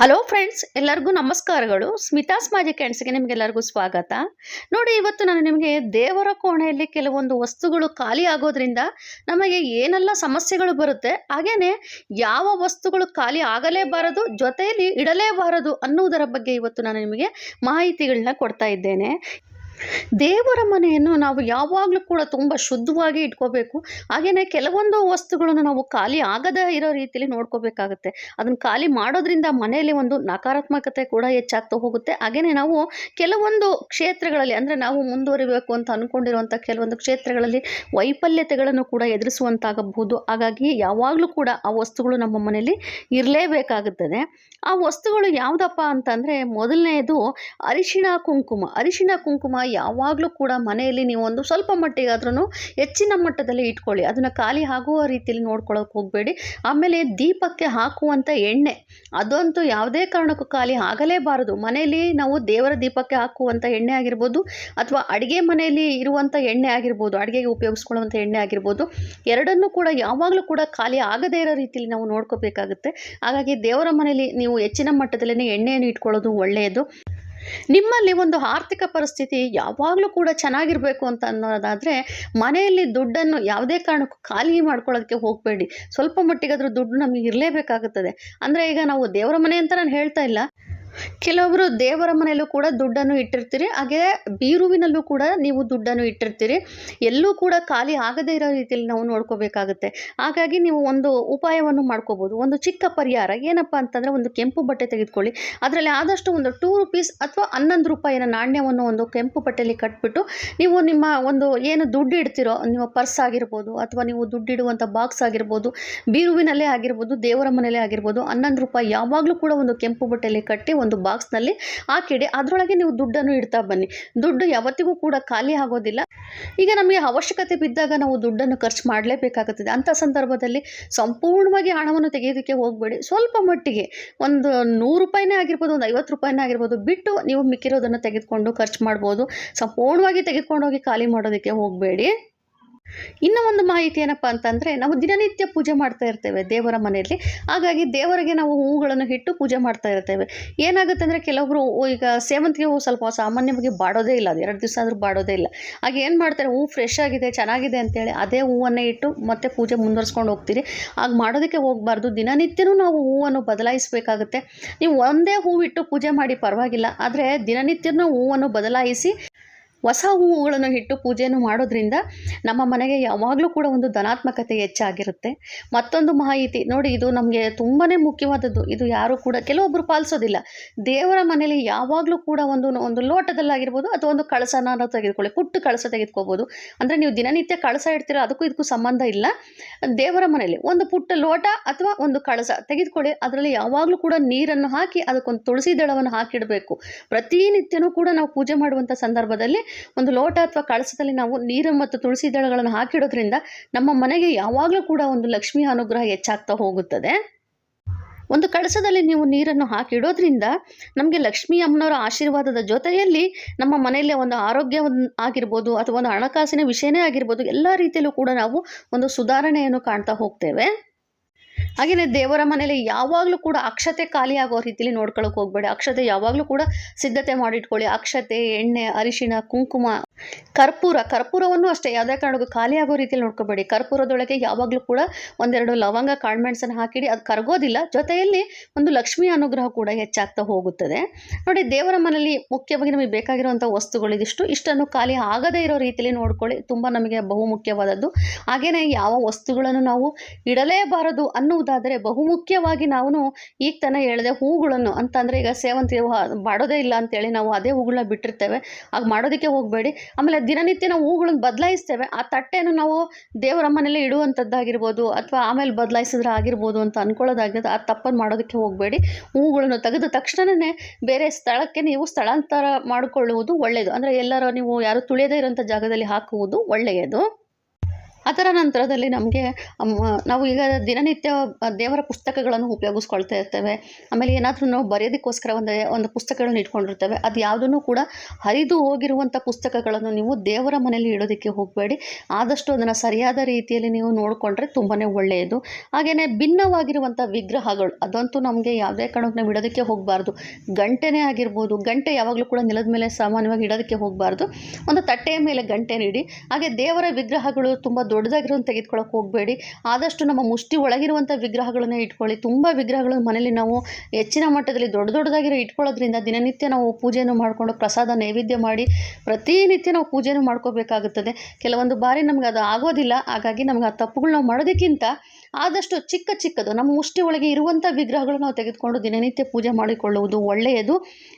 Hello friends ಎಲ್ಲರಿಗೂ ನಮಸ್ಕಾರಗಳು. Smitha's magic ಕ್ಯಾಂಡ್ಸ್ಗೆ ನಿಮಗೆಲ್ಲರಿಗೂ ಸ್ವಾಗತ. ನೋಡಿ, ಇವತ್ತು ನಾನು ನಿಮಗೆ ದೇವರ ಕೋಣೆಯಲ್ಲಿ ಕೆಲವೊಂದು ವಸ್ತುಗಳು ಖಾಲಿ ಆಗೋದ್ರಿಂದ ನಮಗೆ ಏನೆಲ್ಲ ಸಮಸ್ಯೆಗಳು ಬರುತ್ತೆ, ಹಾಗೇನೆ ಯಾವ ವಸ್ತುಗಳು ಖಾಲಿ ಆಗಲೇಬಾರದು, ಜೊತೆಯಲ್ಲಿ ಇಡಲೇಬಾರದು ಅನ್ನುವುದರ ಬಗ್ಗೆ ಇವತ್ತು ನಾನು ನಿಮಗೆ ಮಾಹಿತಿಗಳನ್ನ ಕೊಡ್ತಾ ಇದ್ದೇನೆ. ದೇವರ ಮನೆಯನ್ನು ನಾವು ಯಾವಾಗಲೂ ಕೂಡ ತುಂಬ ಶುದ್ಧವಾಗಿ ಇಟ್ಕೋಬೇಕು. ಹಾಗೆಯೇ ಕೆಲವೊಂದು ವಸ್ತುಗಳನ್ನು ನಾವು ಖಾಲಿ ಆಗದೇ ಇರೋ ರೀತಿಯಲ್ಲಿ ನೋಡ್ಕೋಬೇಕಾಗುತ್ತೆ. ಅದನ್ನು ಖಾಲಿ ಮಾಡೋದ್ರಿಂದ ಮನೆಯಲ್ಲಿ ಒಂದು ನಕಾರಾತ್ಮಕತೆ ಕೂಡ ಹೆಚ್ಚಾಗ್ತಾ ಹೋಗುತ್ತೆ. ಹಾಗೆಯೇ ನಾವು ಕೆಲವೊಂದು ಕ್ಷೇತ್ರಗಳಲ್ಲಿ ಅಂದರೆ ನಾವು ಮುಂದುವರಿಬೇಕು ಅಂತ ಅಂದ್ಕೊಂಡಿರುವಂಥ ಕೆಲವೊಂದು ಕ್ಷೇತ್ರಗಳಲ್ಲಿ ವೈಫಲ್ಯತೆಗಳನ್ನು ಕೂಡ ಎದುರಿಸುವಂತಾಗಬಹುದು. ಹಾಗಾಗಿ ಯಾವಾಗಲೂ ಕೂಡ ಆ ವಸ್ತುಗಳು ನಮ್ಮ ಮನೆಯಲ್ಲಿ ಇರಲೇಬೇಕಾಗುತ್ತದೆ. ಆ ವಸ್ತುಗಳು ಯಾವುದಪ್ಪ ಅಂತಂದರೆ ಮೊದಲನೆಯದು ಅರಿಶಿಣ ಕುಂಕುಮ. ಅರಿಶಿಣ ಕುಂಕುಮ ಯಾವಾಗಲೂ ಕೂಡ ಮನೆಯಲ್ಲಿ ನೀವು ಒಂದು ಸ್ವಲ್ಪ ಮಟ್ಟಿಗಾದ್ರೂ ಹೆಚ್ಚಿನ ಮಟ್ಟದಲ್ಲಿ ಇಟ್ಕೊಳ್ಳಿ. ಅದನ್ನು ಖಾಲಿ ಆಗುವ ರೀತಿಯಲ್ಲಿ ನೋಡ್ಕೊಳ್ಳೋಕೆ ಹೋಗಬೇಡಿ. ಆಮೇಲೆ ದೀಪಕ್ಕೆ ಹಾಕುವಂಥ ಎಣ್ಣೆ, ಅದಂತೂ ಯಾವುದೇ ಕಾರಣಕ್ಕೂ ಖಾಲಿ ಆಗಲೇಬಾರದು. ಮನೆಯಲ್ಲಿ ನಾವು ದೇವರ ದೀಪಕ್ಕೆ ಹಾಕುವಂಥ ಎಣ್ಣೆ ಆಗಿರ್ಬೋದು ಅಥವಾ ಅಡುಗೆ ಮನೆಯಲ್ಲಿ ಇರುವಂಥ ಎಣ್ಣೆ ಆಗಿರ್ಬೋದು, ಅಡುಗೆಗೆ ಉಪಯೋಗಿಸ್ಕೊಳ್ಳುವಂಥ ಎಣ್ಣೆ ಆಗಿರ್ಬೋದು, ಎರಡನ್ನೂ ಕೂಡ ಯಾವಾಗಲೂ ಕೂಡ ಖಾಲಿ ಆಗದೇ ಇರೋ ರೀತಿಯಲ್ಲಿ ನಾವು ನೋಡ್ಕೋಬೇಕಾಗುತ್ತೆ. ಹಾಗಾಗಿ ದೇವರ ಮನೆಯಲ್ಲಿ ನೀವು ಹೆಚ್ಚಿನ ಮಟ್ಟದಲ್ಲೇ ಎಣ್ಣೆಯನ್ನು ಇಟ್ಕೊಳ್ಳೋದು ಒಳ್ಳೆಯದು. ನಿಮ್ಮಲ್ಲಿ ಒಂದು ಆರ್ಥಿಕ ಪರಿಸ್ಥಿತಿ ಯಾವಾಗಲೂ ಕೂಡ ಚೆನ್ನಾಗಿರಬೇಕು ಅಂತ ಅನ್ನೋದಾದರೆ ಮನೆಯಲ್ಲಿ ದುಡ್ಡನ್ನು ಯಾವುದೇ ಕಾರಣಕ್ಕೂ ಖಾಲಿ ಮಾಡ್ಕೊಳ್ಳೋದಕ್ಕೆ ಹೋಗಬೇಡಿ. ಸ್ವಲ್ಪ ಮಟ್ಟಿಗಾದರೂ ದುಡ್ಡು ನಮಗೆ ಇರಲೇಬೇಕಾಗುತ್ತದೆ. ಅಂದರೆ ಈಗ ನಾವು ದೇವರ ಮನೆ ಅಂತ ನಾನು ಹೇಳ್ತಾ ಇಲ್ಲ. ಕೆಲವೊಬ್ಬರು ದೇವರ ಮನೆಯಲ್ಲೂ ಕೂಡ ದುಡ್ಡನ್ನು ಇಟ್ಟಿರ್ತೀರಿ, ಹಾಗೆ ಬೀರುವಿನಲ್ಲೂ ಕೂಡ ನೀವು ದುಡ್ಡನ್ನು ಇಟ್ಟಿರ್ತೀರಿ. ಎಲ್ಲೂ ಕೂಡ ಖಾಲಿ ಆಗದೇ ಇರೋ ರೀತಿಯಲ್ಲಿ ನಾವು ನೋಡ್ಕೋಬೇಕಾಗುತ್ತೆ. ಹಾಗಾಗಿ ನೀವು ಒಂದು ಉಪಾಯವನ್ನು ಮಾಡ್ಕೋಬೋದು. ಒಂದು ಚಿಕ್ಕ ಪರಿಹಾರ, ಏನಪ್ಪ ಅಂತಂದರೆ ಒಂದು ಕೆಂಪು ಬಟ್ಟೆ ತೆಗೆದುಕೊಳ್ಳಿ. ಅದರಲ್ಲಿ ಆದಷ್ಟು ಒಂದು ಟೂ ರುಪೀಸ್ ಅಥವಾ ಹನ್ನೊಂದು ರೂಪಾಯಿನ ನಾಣ್ಯವನ್ನು ಒಂದು ಕೆಂಪು ಬಟ್ಟೆಯಲ್ಲಿ ಕಟ್ಬಿಟ್ಟು, ನೀವು ನಿಮ್ಮ ಒಂದು ಏನು ದುಡ್ಡು ಇಡ್ತಿರೋ, ನಿಮ್ಮ ಪರ್ಸ್ ಆಗಿರ್ಬೋದು ಅಥವಾ ನೀವು ದುಡ್ಡಿಡುವಂಥ ಬಾಕ್ಸ್ ಆಗಿರ್ಬೋದು, ಬೀರುವಿನಲ್ಲೇ ಆಗಿರ್ಬೋದು, ದೇವರ ಮನೆಯಲ್ಲೇ ಆಗಿರ್ಬೋದು, ಹನ್ನೊಂದು ರೂಪಾಯಿ ಯಾವಾಗಲೂ ಕೂಡ ಒಂದು ಕೆಂಪು ಬಟ್ಟೆಯಲ್ಲಿ ಕಟ್ಟಿ ಒಂದು ಬಾಕ್ಸ್ನಲ್ಲಿ ಹಾಕಿಡಿ ಅದರೊಳಗೆ ನೀವು ದುಡ್ಡನ್ನು ಇಡ್ತಾ ಬನ್ನಿ. ದುಡ್ಡು ಯಾವತ್ತಿಗೂ ಕೂಡ ಖಾಲಿ ಆಗೋದಿಲ್ಲ. ಈಗ ನಮಗೆ ಅವಶ್ಯಕತೆ ಬಿದ್ದಾಗ ನಾವು ದುಡ್ಡನ್ನು ಖರ್ಚು ಮಾಡಲೇಬೇಕಾಗುತ್ತದೆ. ಅಂಥ ಸಂದರ್ಭದಲ್ಲಿ ಸಂಪೂರ್ಣವಾಗಿ ಹಣವನ್ನು ತೆಗೆಯೋದಕ್ಕೆ ಹೋಗಬೇಡಿ. ಸ್ವಲ್ಪ ಮಟ್ಟಿಗೆ ಒಂದು ನೂರು ರೂಪಾಯಿನೇ ಆಗಿರ್ಬೋದು, ಒಂದು ಐವತ್ತು ರೂಪಾಯಿನೇ ಆಗಿರ್ಬೋದು ಬಿಟ್ಟು ನೀವು ಮಿಕ್ಕಿರೋದನ್ನು ತೆಗೆದುಕೊಂಡು ಖರ್ಚು ಮಾಡ್ಬೋದು. ಸಂಪೂರ್ಣವಾಗಿ ತೆಗೆದುಕೊಂಡೋಗಿ ಖಾಲಿ ಮಾಡೋದಕ್ಕೆ ಹೋಗಬೇಡಿ. ಇನ್ನು ಒಂದು ಮಾಹಿತಿ ಏನಪ್ಪ ಅಂತಂದರೆ, ನಾವು ದಿನನಿತ್ಯ ಪೂಜೆ ಮಾಡ್ತಾ ಇರ್ತೇವೆ ದೇವರ ಮನೆಯಲ್ಲಿ. ಹಾಗಾಗಿ ದೇವರಿಗೆ ನಾವು ಹೂಗಳನ್ನು ಇಟ್ಟು ಪೂಜೆ ಮಾಡ್ತಾ ಇರ್ತೇವೆ. ಏನಾಗುತ್ತೆ ಅಂದರೆ ಕೆಲವೊಬ್ಬರು ಈಗ ಸೇವಂತಿಗೆ ಹೂವು ಸ್ವಲ್ಪ ಸಾಮಾನ್ಯವಾಗಿ ಬಾಡೋದೇ ಇಲ್ಲ, ಅದು ಎರಡು ದಿವಸ ಆದರೂ ಬಾಡೋದೇ ಇಲ್ಲ. ಹಾಗೆ ಏನು ಮಾಡ್ತಾರೆ ಹೂವು ಫ್ರೆಶ್ ಆಗಿದೆ, ಚೆನ್ನಾಗಿದೆ ಅಂತೇಳಿ ಅದೇ ಹೂವನ್ನೇ ಇಟ್ಟು ಮತ್ತೆ ಪೂಜೆ ಮುಂದುವರ್ಸ್ಕೊಂಡು ಹೋಗ್ತೀರಿ. ಹಾಗೆ ಮಾಡೋದಕ್ಕೆ ಹೋಗಬಾರ್ದು. ದಿನನಿತ್ಯನೂ ನಾವು ಹೂವನ್ನು ಬದಲಾಯಿಸಬೇಕಾಗುತ್ತೆ. ನೀವು ಒಂದೇ ಹೂವಿಟ್ಟು ಪೂಜೆ ಮಾಡಿ ಪರವಾಗಿಲ್ಲ. ಆದರೆ ದಿನನಿತ್ಯನೂ ಹೂವನ್ನು ಬದಲಾಯಿಸಿ ಹೊಸ ಹೂವುಗಳನ್ನು ಇಟ್ಟು ಪೂಜೆಯನ್ನು ಮಾಡೋದ್ರಿಂದ ನಮ್ಮ ಮನೆಗೆ ಯಾವಾಗಲೂ ಕೂಡ ಒಂದು ಧನಾತ್ಮಕತೆ ಹೆಚ್ಚಾಗಿರುತ್ತೆ. ಮತ್ತೊಂದು ಮಾಹಿತಿ, ನೋಡಿ ಇದು ನಮಗೆ ತುಂಬಾ ಮುಖ್ಯವಾದದ್ದು. ಇದು ಯಾರೂ ಕೂಡ ಕೆಲವೊಬ್ಬರು ಪಾಲಿಸೋದಿಲ್ಲ. ದೇವರ ಮನೆಯಲ್ಲಿ ಯಾವಾಗಲೂ ಕೂಡ ಒಂದು ಒಂದು ಲೋಟದಲ್ಲಾಗಿರ್ಬೋದು ಅಥವಾ ಒಂದು ಕಳಸನ ತೆಗೆದುಕೊಳ್ಳಿ, ಪುಟ್ಟು ಕಳಸ ತೆಗೆದುಕೋಬೋದು. ಅಂದರೆ ನೀವು ದಿನನಿತ್ಯ ಕಳಸ ಇಡ್ತೀರ, ಅದಕ್ಕೂ ಇದಕ್ಕೂ ಸಂಬಂಧ ಇಲ್ಲ. ದೇವರ ಮನೆಯಲ್ಲಿ ಒಂದು ಪುಟ್ಟ ಲೋಟ ಅಥವಾ ಒಂದು ಕಳಸ ತೆಗೆದುಕೊಳ್ಳಿ. ಅದರಲ್ಲಿ ಯಾವಾಗಲೂ ಕೂಡ ನೀರನ್ನು ಹಾಕಿ ಅದಕ್ಕೊಂದು ತುಳಸಿ ದಳವನ್ನು ಹಾಕಿಡಬೇಕು. ಪ್ರತಿನಿತ್ಯನೂ ಕೂಡ ನಾವು ಪೂಜೆ ಮಾಡುವಂಥ ಸಂದರ್ಭದಲ್ಲಿ ಒಂದು ಲೋಟ ಅಥವಾ ಕಳಸದಲ್ಲಿ ನಾವು ನೀರು ಮತ್ತು ತುಳಸಿ ದಳಗಳನ್ನು ಹಾಕಿಡೋದ್ರಿಂದ ನಮ್ಮ ಮನೆಗೆ ಯಾವಾಗಲೂ ಕೂಡ ಒಂದು ಲಕ್ಷ್ಮಿ ಅನುಗ್ರಹ ಹೆಚ್ಚಾಗ್ತಾ ಹೋಗುತ್ತದೆ. ಒಂದು ಕಳಸದಲ್ಲಿ ನೀವು ನೀರನ್ನು ಹಾಕಿಡೋದ್ರಿಂದ ನಮಗೆ ಲಕ್ಷ್ಮೀ ಅಮ್ಮನವರ ಆಶೀರ್ವಾದದ ಜೊತೆಯಲ್ಲಿ ನಮ್ಮ ಮನೆಯಲ್ಲಿ ಒಂದು ಆರೋಗ್ಯ ಆಗಿರ್ಬೋದು ಅಥವಾ ಒಂದು ಹಣಕಾಸಿನ ವಿಷಯನೇ ಆಗಿರ್ಬೋದು, ಎಲ್ಲ ರೀತಿಯಲ್ಲೂ ಕೂಡ ನಾವು ಒಂದು ಸುಧಾರಣೆಯನ್ನು ಕಾಣ್ತಾ ಹೋಗ್ತೇವೆ. ಹಾಗೆಯೇ ದೇವರ ಮನೆಯಲ್ಲಿ ಯಾವಾಗಲೂ ಕೂಡ ಅಕ್ಷತೆ ಖಾಲಿ ಆಗೋ ರೀತಿಲಿ ನೋಡ್ಕೊಳ್ಳೋಕೆ ಹೋಗಬೇಡಿ. ಅಕ್ಷತೆ ಯಾವಾಗಲೂ ಕೂಡ ಸಿದ್ಧತೆ ಮಾಡಿಟ್ಕೊಳ್ಳಿ. ಅಕ್ಷತೆ, ಎಣ್ಣೆ ಅರಿಶಿಣ ಕುಂಕುಮ, ಕರ್ಪೂರ. ಕರ್ಪೂರವನ್ನು ಅಷ್ಟೇ, ಯಾವುದೇ ಕಾರಣಕ್ಕೂ ಖಾಲಿ ಆಗೋ ರೀತಿಯಲ್ಲಿ ನೋಡ್ಕೋಬೇಡಿ. ಕರ್ಪೂರದೊಳಗೆ ಯಾವಾಗಲೂ ಕೂಡ ಒಂದೆರಡು ಲವಂಗ ಕಾಳುಮೆಣಸನ್ನು ಹಾಕಿಡಿ. ಅದು ಕರಗೋದಿಲ್ಲ. ಜೊತೆಯಲ್ಲಿ ಒಂದು ಲಕ್ಷ್ಮಿ ಅನುಗ್ರಹ ಕೂಡ ಹೆಚ್ಚಾಗ್ತಾ ಹೋಗುತ್ತದೆ. ನೋಡಿ, ದೇವರ ಮನೆಯಲ್ಲಿ ಮುಖ್ಯವಾಗಿ ನಮಗೆ ಬೇಕಾಗಿರುವಂಥ ವಸ್ತುಗಳಿದಿಷ್ಟು ಇಷ್ಟನ್ನು ಖಾಲಿ ಆಗದೇ ಇರೋ ರೀತಿಯಲ್ಲಿ ನೋಡ್ಕೊಳ್ಳಿ. ತುಂಬ ನಮಗೆ ಬಹುಮುಖ್ಯವಾದದ್ದು. ಹಾಗೆಯೇ ಯಾವ ವಸ್ತುಗಳನ್ನು ನಾವು ಇಡಲೇಬಾರದು ಅನ್ನುವುದಾದರೆ ಬಹುಮುಖ್ಯವಾಗಿ ನಾವು ಈಗ ತಾನೇ ಹೇಳಿದೆ ಹೂಗಳನ್ನು ಅಂತಂದರೆ ಈಗ ಸೇವಂತಿ ಮಾಡೋದೇ ಇಲ್ಲ ಅಂತೇಳಿ ನಾವು ಅದೇ ಹೂಗಳನ್ನ ಬಿಟ್ಟಿರ್ತೇವೆ. ಆಗ ಮಾಡೋದಕ್ಕೆ ಹೋಗಬೇಡಿ. ಆಮೇಲೆ ದಿನನಿತ್ಯ ನಾವು ಹೂಗಳನ್ನು ಬದಲಾಯಿಸ್ತೇವೆ. ಆ ತಟ್ಟೆಯನ್ನು ನಾವು ದೇವರ ಮನೇಲಿ ಇಡುವಂಥದ್ದಾಗಿರ್ಬೋದು ಅಥವಾ ಆಮೇಲೆ ಬದಲಾಯಿಸಿದ್ರೆ ಆಗಿರ್ಬೋದು ಅಂತ ಅಂದ್ಕೊಳ್ಳೋದಾಗಿರೋದು ಆ ತಪ್ಪನ್ನು ಮಾಡೋದಕ್ಕೆ ಹೋಗಬೇಡಿ. ಹೂಗಳನ್ನು ತೆಗೆದ ತಕ್ಷಣವೇ ಬೇರೆ ಸ್ಥಳಕ್ಕೆ ನೀವು ಸ್ಥಳಾಂತರ ಮಾಡಿಕೊಳ್ಳುವುದು ಒಳ್ಳೆಯದು ಅಂದರೆ ಎಲ್ಲರೂ ನೀವು ಯಾರು ತುಳಿಯದೇ ಇರೋಂಥ ಜಾಗದಲ್ಲಿ ಹಾಕುವುದು ಒಳ್ಳೆಯದು. ಅದರ ನಂತರದಲ್ಲಿ ನಮಗೆ ನಾವು ಈಗ ದಿನನಿತ್ಯ ದೇವರ ಪುಸ್ತಕಗಳನ್ನು ಉಪಯೋಗಿಸ್ಕೊಳ್ತಾ ಇರ್ತೇವೆ. ಆಮೇಲೆ ಏನಾದರೂ ನಾವು ಬರೆಯೋದಕ್ಕೋಸ್ಕರ ಒಂದು ಒಂದು ಪುಸ್ತಕಗಳನ್ನು ಇಟ್ಕೊಂಡಿರ್ತೇವೆ. ಅದು ಯಾವುದನ್ನು ಕೂಡ ಹರಿದು ಹೋಗಿರುವಂಥ ಪುಸ್ತಕಗಳನ್ನು ನೀವು ದೇವರ ಮನೆಯಲ್ಲಿ ಇಡೋದಕ್ಕೆ ಹೋಗಬೇಡಿ. ಆದಷ್ಟು ಅದನ್ನು ಸರಿಯಾದ ರೀತಿಯಲ್ಲಿ ನೀವು ನೋಡಿಕೊಂಡ್ರೆ ತುಂಬಾ ಒಳ್ಳೆಯದು. ಹಾಗೆಯೇ ಭಿನ್ನವಾಗಿರುವಂಥ ವಿಗ್ರಹಗಳು, ಅದಂತೂ ನಮಗೆ ಯಾವುದೇ ಕಾರಣಕ್ಕೆ ನಾವು ಇಡೋದಕ್ಕೆ ಹೋಗಬಾರ್ದು. ಗಂಟೆನೇ ಆಗಿರ್ಬೋದು, ಗಂಟೆ ಯಾವಾಗಲೂ ಕೂಡ ನೆಲದ ಮೇಲೆ ಸಾಮಾನ್ಯವಾಗಿ ಇಡೋದಕ್ಕೆ ಹೋಗಬಾರ್ದು. ಒಂದು ತಟ್ಟೆಯ ಮೇಲೆ ಗಂಟೆ ನೀಡಿ, ಹಾಗೆ ದೇವರ ವಿಗ್ರಹಗಳು ತುಂಬ ದೊಡ್ಡದಾಗಿರೋದು ತೆಗೆದುಕೊಳ್ಳೋಕೆ ಹೋಗಬೇಡಿ. ಆದಷ್ಟು ನಮ್ಮ ಮುಷ್ಟಿ ಒಳಗಿರುವಂಥ ವಿಗ್ರಹಗಳನ್ನೇ ಇಟ್ಕೊಳ್ಳಿ. ತುಂಬ ವಿಗ್ರಹಗಳನ್ನು ಮನೇಲಿ ನಾವು ಹೆಚ್ಚಿನ ಮಟ್ಟದಲ್ಲಿ ದೊಡ್ಡ ದೊಡ್ಡದಾಗಿರೋ ಇಟ್ಕೊಳ್ಳೋದ್ರಿಂದ ದಿನನಿತ್ಯ ನಾವು ಪೂಜೆಯನ್ನು ಮಾಡಿಕೊಂಡು ಪ್ರಸಾದ ನೈವೇದ್ಯ ಮಾಡಿ ಪ್ರತಿನಿತ್ಯ ನಾವು ಪೂಜೆಯನ್ನು ಮಾಡ್ಕೋಬೇಕಾಗುತ್ತದೆ. ಕೆಲವೊಂದು ಬಾರಿ ನಮ್ಗೆ ಅದು ಆಗೋದಿಲ್ಲ. ಹಾಗಾಗಿ ನಮ್ಗೆ ಆ ತಪ್ಪುಗಳು ನಾವು ಮಾಡೋದಕ್ಕಿಂತ ಆದಷ್ಟು ಚಿಕ್ಕ ಚಿಕ್ಕದು, ನಮ್ಮ ಮುಷ್ಟಿ ಒಳಗೆ ಇರುವಂಥ ವಿಗ್ರಹಗಳು ನಾವು ತೆಗೆದುಕೊಂಡು ದಿನನಿತ್ಯ ಪೂಜೆ ಮಾಡಿಕೊಳ್ಳುವುದು ಒಳ್ಳೆಯದು.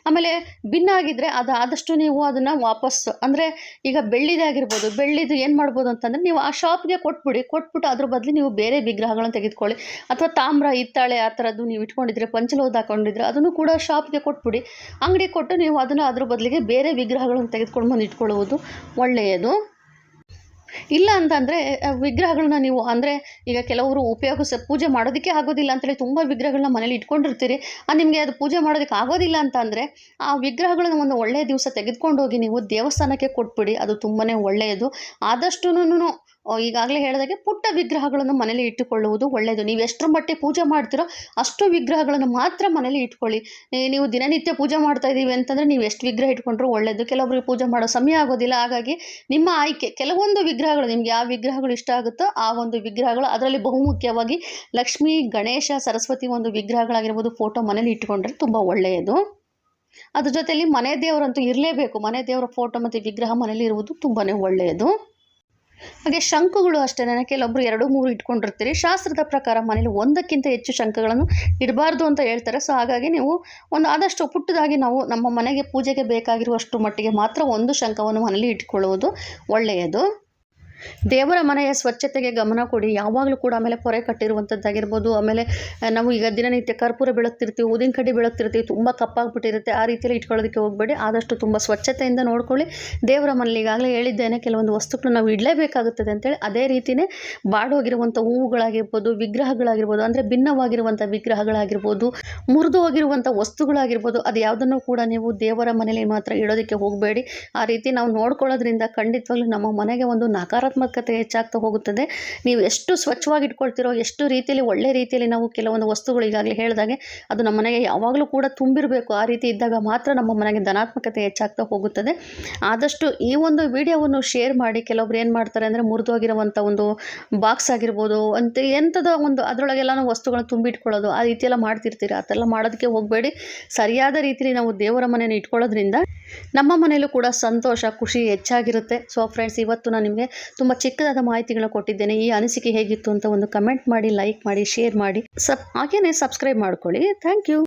ಆಮೇಲೆ ಭಿನ್ನ ಆಗಿದ್ದರೆ ಅದು ಆದಷ್ಟು ನೀವು ಅದನ್ನು ವಾಪಸ್, ಅಂದರೆ ಈಗ ಬೆಳ್ಳಿದೇ ಆಗಿರ್ಬೋದು, ಬೆಳ್ಳಿದು ಏನು ಮಾಡ್ಬೋದು ಅಂತಂದರೆ ನೀವು ಆ ಶಾಪ್ಗೆ ಕೊಟ್ಬಿಡಿ, ಕೊಟ್ಬಿಟ್ಟು ಅದ್ರ ಬದಲು ನೀವು ಬೇರೆ ವಿಗ್ರಹಗಳನ್ನು ತೆಗೆದುಕೊಳ್ಳಿ. ಅಥವಾ ತಾಮ್ರ, ಹಿತ್ತಾಳೆ ಆ ಥರದ್ದು ನೀವು ಇಟ್ಕೊಂಡಿದ್ರೆ, ಪಂಚಲೋದ ಹಾಕೊಂಡಿದ್ರೆ ಅದನ್ನು ಕೂಡ ಶಾಪ್ಗೆ ಕೊಟ್ಬಿಡಿ. ಅಂಗಡಿ ಕೊಟ್ಟು ನೀವು ಅದನ್ನು ಅದ್ರ ಬದಲಿಗೆ ಬೇರೆ ವಿಗ್ರಹಗಳನ್ನು ತೆಗೆದುಕೊಂಡು ಬಂದು ಇಟ್ಕೊಳ್ಳುವುದು ಒಳ್ಳೆಯದು. ಇಲ್ಲ ಅಂತಂದರೆ ವಿಗ್ರಹಗಳನ್ನ ನೀವು ಅಂದರೆ ಈಗ ಕೆಲವರು ಉಪಯೋಗಿಸ, ಪೂಜೆ ಮಾಡೋದಕ್ಕೆ ಆಗೋದಿಲ್ಲ ಅಂತೇಳಿ ತುಂಬ ವಿಗ್ರಹಗಳನ್ನ ಮನೇಲಿ ಇಟ್ಕೊಂಡಿರ್ತೀರಿ. ಅದು ನಿಮಗೆ ಅದು ಪೂಜೆ ಮಾಡೋದಕ್ಕೆ ಆಗೋದಿಲ್ಲ ಅಂತಂದರೆ, ಆ ವಿಗ್ರಹಗಳನ್ನ ಒಂದು ಒಳ್ಳೆಯ ದಿವಸ ತೆಗೆದುಕೊಂಡು ಹೋಗಿ ನೀವು ದೇವಸ್ಥಾನಕ್ಕೆ ಕೊಟ್ಬಿಡಿ, ಅದು ತುಂಬಾ ಒಳ್ಳೆಯದು. ಆದಷ್ಟೂ ಈಗಾಗಲೇ ಹೇಳಿದಾಗೆ ಪುಟ್ಟ ವಿಗ್ರಹಗಳನ್ನು ಮನೇಲಿ ಇಟ್ಟುಕೊಳ್ಳುವುದು ಒಳ್ಳೆಯದು ನೀವು ಎಷ್ಟರ ಮಟ್ಟಿಗೆ ಪೂಜೆ ಮಾಡ್ತೀರೋ ಅಷ್ಟು ವಿಗ್ರಹಗಳನ್ನು ಮಾತ್ರ ಮನೇಲಿ ಇಟ್ಕೊಳ್ಳಿ. ನೀವು ದಿನನಿತ್ಯ ಪೂಜೆ ಮಾಡ್ತಾ ಇದ್ದೀವಿ ಅಂತಂದರೆ ನೀವು ಎಷ್ಟು ವಿಗ್ರಹ ಇಟ್ಕೊಂಡ್ರು ಒಳ್ಳೆಯದು ಕೆಲವೊಬ್ಬರಿಗೆ ಪೂಜೆ ಮಾಡೋ ಸಮಯ ಆಗೋದಿಲ್ಲ. ಹಾಗಾಗಿ ನಿಮ್ಮ ಆಯ್ಕೆ, ಕೆಲವೊಂದು ವಿಗ್ರಹಗಳು, ನಿಮ್ಗೆ ಯಾವ ವಿಗ್ರಹಗಳು ಇಷ್ಟ ಆಗುತ್ತೋ ಆ ಒಂದು ವಿಗ್ರಹಗಳು, ಅದರಲ್ಲಿ ಬಹುಮುಖ್ಯವಾಗಿ ಲಕ್ಷ್ಮೀ, ಗಣೇಶ, ಸರಸ್ವತಿ ಒಂದು ವಿಗ್ರಹಗಳಾಗಿರ್ಬೋದು ಫೋಟೋ ಮನೇಲಿ ಇಟ್ಕೊಂಡ್ರೆ ತುಂಬ ಒಳ್ಳೆಯದು ಅದ್ರ ಜೊತೆಯಲ್ಲಿ ಮನೆ ದೇವರಂತೂ ಇರಲೇಬೇಕು. ಮನೆ ದೇವರ ಫೋಟೋ ಮತ್ತು ವಿಗ್ರಹ ಮನೇಲಿ ಇರುವುದು ತುಂಬಾ ಒಳ್ಳೆಯದು ಹಾಗೆ ಶಂಕುಗಳು ಅಷ್ಟೇ. ಕೆಲವೊಬ್ರು ಎರಡು ಮೂರು ಇಟ್ಕೊಂಡಿರ್ತೀರಿ. ಶಾಸ್ತ್ರದ ಪ್ರಕಾರ ಮನೇಲಿ ಒಂದಕ್ಕಿಂತ ಹೆಚ್ಚು ಶಂಕಗಳನ್ನು ಇಡಬಾರ್ದು ಅಂತ ಹೇಳ್ತಾರೆ. ಸೊ ಹಾಗಾಗಿ ನೀವು ಒಂದು ಆದಷ್ಟು ಪುಟ್ಟದಾಗಿ ನಾವು ನಮ್ಮ ಮನೆಗೆ ಪೂಜೆಗೆ ಬೇಕಾಗಿರುವಷ್ಟು ಮಟ್ಟಿಗೆ ಮಾತ್ರ ಒಂದು ಶಂಕವನ್ನು ಮನೇಲಿ ಇಟ್ಕೊಳ್ಳುವುದು ಒಳ್ಳೆಯದು. ದೇವರ ಮನೆಯ ಸ್ವಚ್ಛತೆಗೆ ಗಮನ ಕೊಡಿ. ಯಾವಾಗಲೂ ಕೂಡ ಆಮೇಲೆ ಪೊರೆ ಕಟ್ಟಿರುವಂಥದ್ದಾಗಿರ್ಬೋದು ಆಮೇಲೆ ನಾವು ಈಗ ದಿನನಿತ್ಯ ಕರ್ಪೂರ ಬೆಳಗ್ತಿರ್ತೀವಿ, ಊದಿನ ಕಡ್ಡಿ ಬೆಳಗ್ತಿರ್ತೀವಿ, ತುಂಬ ಕಪ್ಪಾಗ್ಬಿಟ್ಟಿರುತ್ತೆ. ಆ ರೀತಿಯಲ್ಲಿ ಇಟ್ಕೊಳ್ಳೋದಕ್ಕೆ ಹೋಗಬೇಡಿ. ಆದಷ್ಟು ತುಂಬ ಸ್ವಚ್ಛತೆಯಿಂದ ನೋಡ್ಕೊಳ್ಳಿ. ದೇವರ ಮನೇಲಿ ಈಗಾಗಲೇ ಹೇಳಿದ್ದೇನೆ, ಕೆಲವೊಂದು ವಸ್ತುಗಳು ನಾವು ಇಡಲೇಬೇಕಾಗುತ್ತದೆ ಅಂತೇಳಿ. ಅದೇ ರೀತಿಯೇ ಬಾಡೋಗಿರುವಂಥ ಹೂವುಗಳಾಗಿರ್ಬೋದು, ವಿಗ್ರಹಗಳಾಗಿರ್ಬೋದು, ಅಂದರೆ ಭಿನ್ನವಾಗಿರುವಂಥ ವಿಗ್ರಹಗಳಾಗಿರ್ಬೋದು ಮುರಿದು ಹೋಗಿರುವಂಥ ವಸ್ತುಗಳಾಗಿರ್ಬೋದು, ಅದು ಯಾವುದನ್ನು ಕೂಡ ನೀವು ದೇವರ ಮನೇಲಿ ಮಾತ್ರ ಇಡೋದಕ್ಕೆ ಹೋಗಬೇಡಿ. ಆ ರೀತಿ ನಾವು ನೋಡ್ಕೊಳ್ಳೋದ್ರಿಂದ ಖಂಡಿತವಾಗ್ಲೂ ನಮ್ಮ ಮನೆಗೆ ಒಂದು ನಕಾರಾತ್ಮಕತೆ ಹೆಚ್ಚಾಗ್ತಾ ಹೋಗುತ್ತದೆ. ನೀವು ಎಷ್ಟು ಸ್ವಚ್ಛವಾಗಿ ಇಟ್ಕೊಳ್ತಿರೋ ಎಷ್ಟು ರೀತಿಯಲ್ಲಿ, ಒಳ್ಳೆ ರೀತಿಯಲ್ಲಿ ನಾವು ಕೆಲವೊಂದು ವಸ್ತುಗಳು ಈಗಾಗಲೇ ಹೇಳಿದಾಗೆ, ಅದು ನಮ್ಮ ಮನೆಗೆ ಯಾವಾಗಲೂ ಕೂಡ ತುಂಬಿರಬೇಕು. ಆ ರೀತಿ ಇದ್ದಾಗ ಮಾತ್ರ ನಮ್ಮ ಮನೆಗೆ ಧನಾತ್ಮಕತೆ ಹೆಚ್ಚಾಗ್ತಾ ಹೋಗುತ್ತದೆ. ಆದಷ್ಟು ಈ ಒಂದು ವಿಡಿಯೋವನ್ನು ಶೇರ್ ಮಾಡಿ. ಕೆಲವೊಬ್ರು ಏನು ಮಾಡ್ತಾರೆ ಅಂದರೆ ಮುರಿದೋಗಿರುವಂಥ ಒಂದು ಬಾಕ್ಸ್ ಆಗಿರ್ಬೋದು, ಅಂತ ಎಂಥದ ಒಂದು ಅದರೊಳಗೆಲ್ಲ ವಸ್ತುಗಳನ್ನ ತುಂಬಿಟ್ಕೊಳ್ಳೋದು, ಆ ರೀತಿಯೆಲ್ಲ ಮಾಡ್ತಿರ್ತೀರಿ? ಆ ಥರ ಮಾಡೋದಕ್ಕೆ ಹೋಗಬೇಡಿ. ಸರಿಯಾದ ರೀತಿಯಲ್ಲಿ ನಾವು ದೇವರ ಮನೆಯನ್ನು ಇಟ್ಕೊಳ್ಳೋದ್ರಿಂದ ನಮ್ಮ ಮನೆಯಲ್ಲೂ ಕೂಡ ಸಂತೋಷ, ಖುಷಿ ಹೆಚ್ಚಾಗಿರುತ್ತೆ. ಸೊ ಫ್ರೆಂಡ್ಸ್ ಇವತ್ತು ನಾನು ನಿಮಗೆ ತುಂಬ ಚಿಕ್ಕದಾದ ಮಾಹಿತಿಗಳನ್ನ ಕೊಟ್ಟಿದ್ದೇನೆ. ಈ ಅನಿಸಿಕೆ ಹೇಗಿತ್ತು ಅಂತ ಒಂದು ಕಮೆಂಟ್ ಮಾಡಿ ಲೈಕ್ ಮಾಡಿ ಶೇರ್ ಮಾಡಿ. ಸಬ್ ಹಾಗೇನೆ ಸಬ್ಸ್ಕ್ರೈಬ್ ಮಾಡ್ಕೊಳ್ಳಿ. Thank you